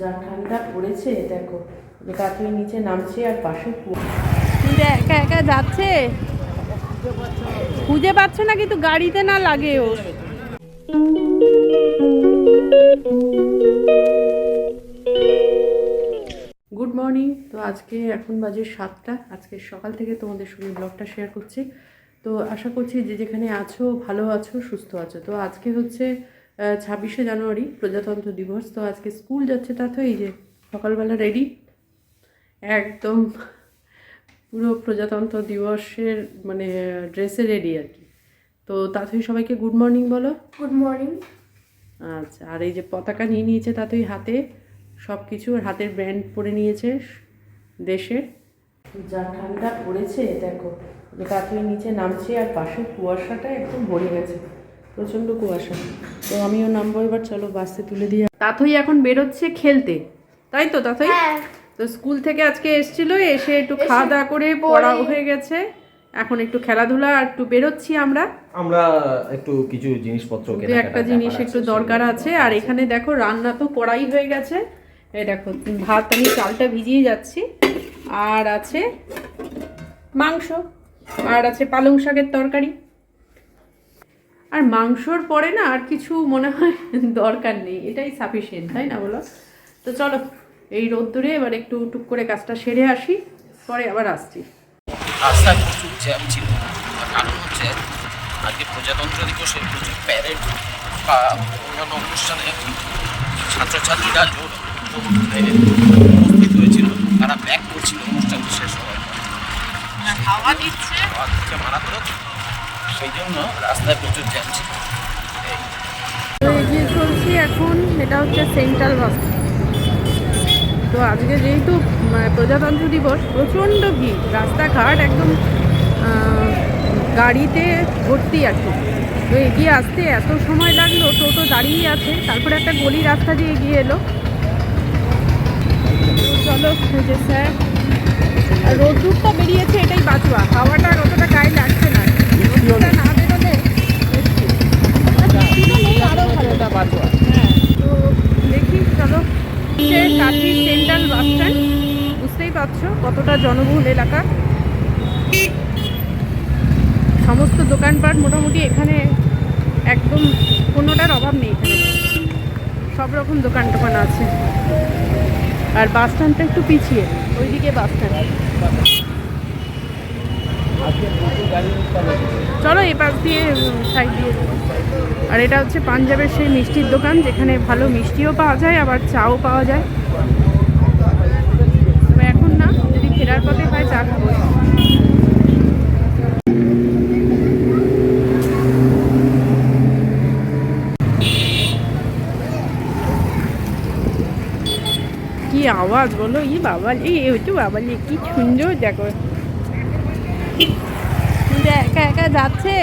যা ঠান্ডা পড়েছে দেখো। যে নিচে নামছে আর পাশে একা একা যাচ্ছে? খুঁজে পাচ্ছ না কিন্তু গাড়িতে না লাগে ও। গুড মর্নিং তো আজকে এখন বাজে সাতটা। আজকে সকাল থেকে তোমাদের সঙ্গে ব্লগটা শেয়ার করছি। তো আশা করছি যে যেখানে আছো ভালো আছো সুস্থ আছো। তো আজকে হচ্ছে ছাব্বিশে জানুয়ারি প্রজাতন্ত্র দিবস। তো আজকে স্কুল যাচ্ছে তা তো এই যে সকালবেলা রেডি একদম পুরো প্রজাতন্ত্র দিবসের মানে ড্রেসে রেডি আর কি। তো তাতেই সবাইকে গুড মর্নিং বলো। গুড মর্নিং আচ্ছা আর এই যে পতাকা নিয়ে নিয়েছে তাতেই হাতে সব কিছু হাতের ব্র্যান্ড পরে নিয়েছে দেশের যা ঠান্ডা পড়েছে দেখো। কাঠের নিচে নামছে আর পাশে কুয়াশাটা একদম ভরে গেছে। প্রচণ্ড কুয়াশা। তো আমিও নামবো এবার চলো বাসে তুলে দিয়ে তাথই এখন বেরোচ্ছে খেলতে। তাই তো তাথই হ্যাঁ। তো স্কুল থেকে আজকে এসেছিল এসে একটু খাওয়া দাওয়া করে পড়া। হয়ে গেছে। এখন একটু খেলাধুলা আর একটু বেরোচ্ছি আমরা। আমরা একটু কিছু জিনিসপত্র দু একটা জিনিস একটু দরকার আছে। আর এখানে দেখো রান্না তো করাই হয়ে গেছে। এই দেখো ভাত আমি চালটা ভিজিয়ে যাচ্ছি। আর আছে মাংস আর আছে পালং শাকের তরকারি। আর মাংসর পরে না আর কিছু মনে হয় দরকার নেই এটাই সাফিসিয়েন্ট তাই না বলো? তো চলো এই রোদ্দুরে এবার একটু টুক করে কাজটা সেরে আসি পরে আবার আসছি। রাস্তায় প্রচুর জ্যাম ছিল। তার কারণ হচ্ছে আজকে প্রজাতন্ত্র দিবসে প্রচুর প্যারেড বা অন্যান্য অনুষ্ঠানে ছাত্রছাত্রীরা জোর উপস্থিত হয়েছিল। তারা ব্যাক করছিল অনুষ্ঠানটি শেষ হওয়ার দিচ্ছে। হাওয়া দিচ্ছে মারাত্মক। সেই জন্য রাস্তায় প্রচুর জ্যাম ছিল। এখন, এটা হচ্ছে সেন্ট্রাল বাস। তো আজকে যেহেতু প্রজাতন্ত্র দিবস, প্রচণ্ড ভিড়, রাস্তাঘাট একদম গাড়িতে ভর্তি আছে। তো এগিয়ে আসতে এত সময় লাগল, টোটো দাঁড়িয়ে আছে, তারপরে একটা গলি রাস্তা দিয়ে এগিয়ে এলো। চলো যে স্যার। রোদ্দুরটা বেরিয়েছে, এটাই বাঁচুয়া হাওয়াটা অতটা গায়ে লাগছে না রোদ্দুরটা না বেরোলে মুশকিল। আর বৃষ্টিটা নেই আরও ভালো হ্যাঁ তো দেখি চলো সে কাঠি সেন্ট্রাল বাস স্ট্যান্ড পারছ কতটা জনবহুল এলাকা? সমস্ত দোকানপাট মোটামুটি এখানে একদম কোনোটার অভাব নেই সব রকম দোকান টোকান আছে। আর বাস স্ট্যান্ডটা একটু পিছিয়ে, ওইদিকে বাস স্ট্যান্ড। চলো এ পাশ দিয়ে সাইড দিয়ে আর এটা হচ্ছে পাঞ্জাবের সেই মিষ্টির দোকান, যেখানে ভালো মিষ্টিও পাওয়া যায়, আবার চাও পাওয়া যায় তবে এখন না যদি ফেরার পথে হয় চা খাব কি আওয়াজ বলো? ই বাবা এই তো বাবা কি সুন্দর, দেখো। একা একা যাচ্ছে?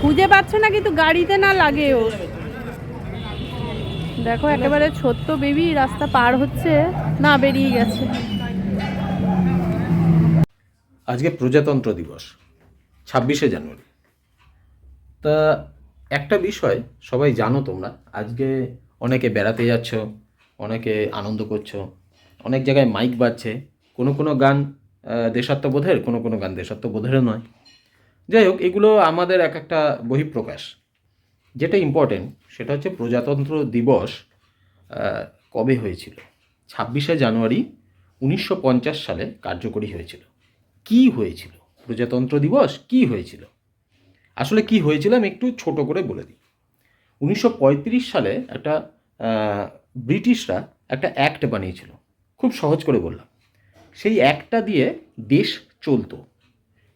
খুঁজে পাচ্ছ না, কিন্তু গাড়িতে না লাগে ও। দেখো, একেবারে ছোট্ট বেবি রাস্তা পার হচ্ছে, না, বেরিয়ে গেছে। আজকে প্রজাতন্ত্র দিবস, ছাব্বিশে জানুয়ারি। তা একটা বিষয়, সবাই জানো তোমরা, আজকে অনেকে বেড়াতে যাচ্ছ অনেকে আনন্দ করছ। অনেক জায়গায় মাইক বাজছে। কোনো কোনো গান দেশাত্মবোধের, কোনো কোনো গান দেশাত্মবোধেরও নয়। যাই হোক, এগুলো আমাদের এক একটা বহিঃপ্রকাশ। যেটা ইম্পর্টেন্ট সেটা হচ্ছে প্রজাতন্ত্র দিবস কবে হয়েছিল? ছাব্বিশে জানুয়ারি উনিশশো পঞ্চাশ সালে কার্যকরী হয়েছিল। কি হয়েছিল? প্রজাতন্ত্র দিবস কি হয়েছিল? আসলে কি হয়েছিল আমি একটু ছোট করে বলে দিই। উনিশশো পঁয়ত্রিশ সালে একটা ব্রিটিশরা একটা অ্যাক্ট বানিয়েছিল। খুব সহজ করে বললাম। সেই অ্যাক্টটা দিয়ে দেশ চলতো।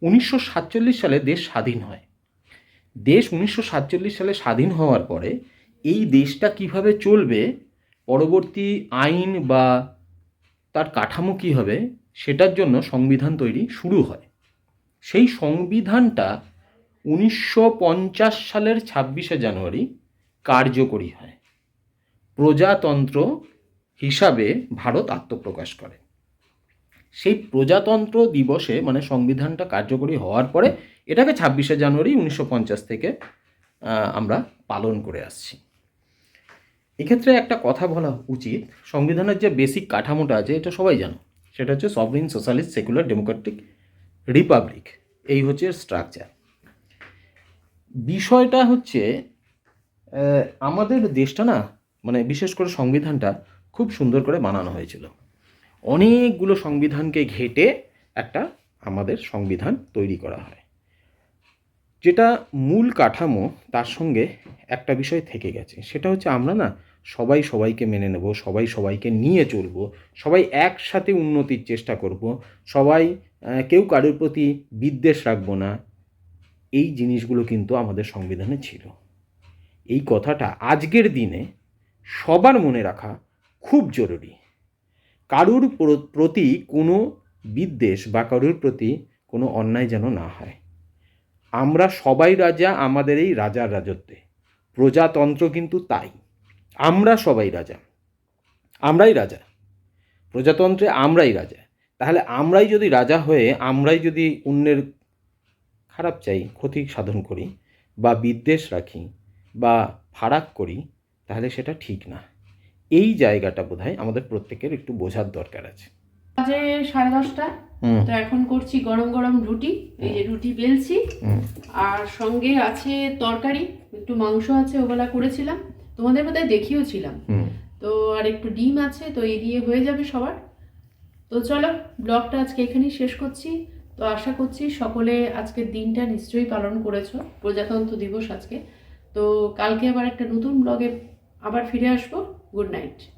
উনিশশো সাতচল্লিশ সালে দেশ স্বাধীন হয়। দেশ উনিশশো সাতচল্লিশ সালে স্বাধীন হওয়ার পরে এই দেশটা কীভাবে চলবে, পরবর্তী আইন বা তার কাঠামো কী হবে, সেটার জন্য সংবিধান তৈরি শুরু হয়। সেই সংবিধানটা উনিশশো পঞ্চাশ সালের ছাব্বিশে জানুয়ারি কার্যকরী হয়। প্রজাতন্ত্র হিসাবে ভারত আত্মপ্রকাশ করে। সেই প্রজাতন্ত্র দিবসে মানে সংবিধানটা কার্যকরী হওয়ার পরে এটাকে ছাব্বিশে জানুয়ারি উনিশশো পঞ্চাশ থেকে আমরা পালন করে আসছি। এক্ষেত্রে একটা কথা বলা উচিত, সংবিধানের যে বেসিক কাঠামোটা আছে, এটা সবাই জানো। সেটা হচ্ছে sovereign socialist secular democratic republic এই হচ্ছে স্ট্রাকচার বিষয়টা হচ্ছে আমাদের দেশটা না মানে বিশেষ করে সংবিধানটা খুব সুন্দর করে বানানো হয়েছিল। অনেকগুলো সংবিধানকে ঘেটে একটা আমাদের সংবিধান তৈরি করা হয়। যেটা মূল কাঠামো, তার সঙ্গে একটা বিষয় থেকে গেছে। সেটা হচ্ছে আমরা না সবাই সবাইকে মেনে নেব, সবাই সবাইকে নিয়ে চলবো, সবাই একসাথে উন্নতির চেষ্টা করব, সবাই কেউ কারোর প্রতি বিদ্বেষ রাখব না। এই জিনিসগুলো কিন্তু আমাদের সংবিধানে ছিল। এই কথাটা আজকের দিনে সবার মনে রাখা খুব জরুরি। কারুর প্রতি কোনো বিদ্বেষ বা কারুর প্রতি কোনো অন্যায় যেন না হয়। আমরা সবাই রাজা, আমাদের এই রাজার রাজত্বে। প্রজাতন্ত্র কিন্তু তাই। আমরা সবাই রাজা। আমরাই রাজা। প্রজাতন্ত্রে আমরাই রাজা। তাহলে আমরাই যদি রাজা হয়ে, আমরাই যদি অন্যের খারাপ চাই, ক্ষতি সাধন করি বা বিদ্বেষ রাখি বা ফারাক করি তাহলে সেটা ঠিক না। এই জায়গাটা বোধহয় আমাদের প্রত্যেকের একটু বোঝার দরকার আছে। বাজে সাড়ে দশটা। তো এখন করছি গরম গরম রুটি এই যে রুটি বেলছি। আর সঙ্গে আছে তরকারি একটু মাংস আছে ওগুলা করেছিলাম। তোমাদের বোধহয় দেখিয়েছিলাম। তো আর একটু ডিম আছে তো এই দিয়ে হয়ে যাবে সবার। তো চলো ব্লগটা আজকে এখানেই শেষ করছি। তো আশা করছি সকলে আজকের দিনটা নিশ্চয়ই পালন করেছ। প্রজাতন্ত্র দিবস আজকে। তো কালকে আবার একটা নতুন ব্লগে আবার ফিরে আসব। Good night.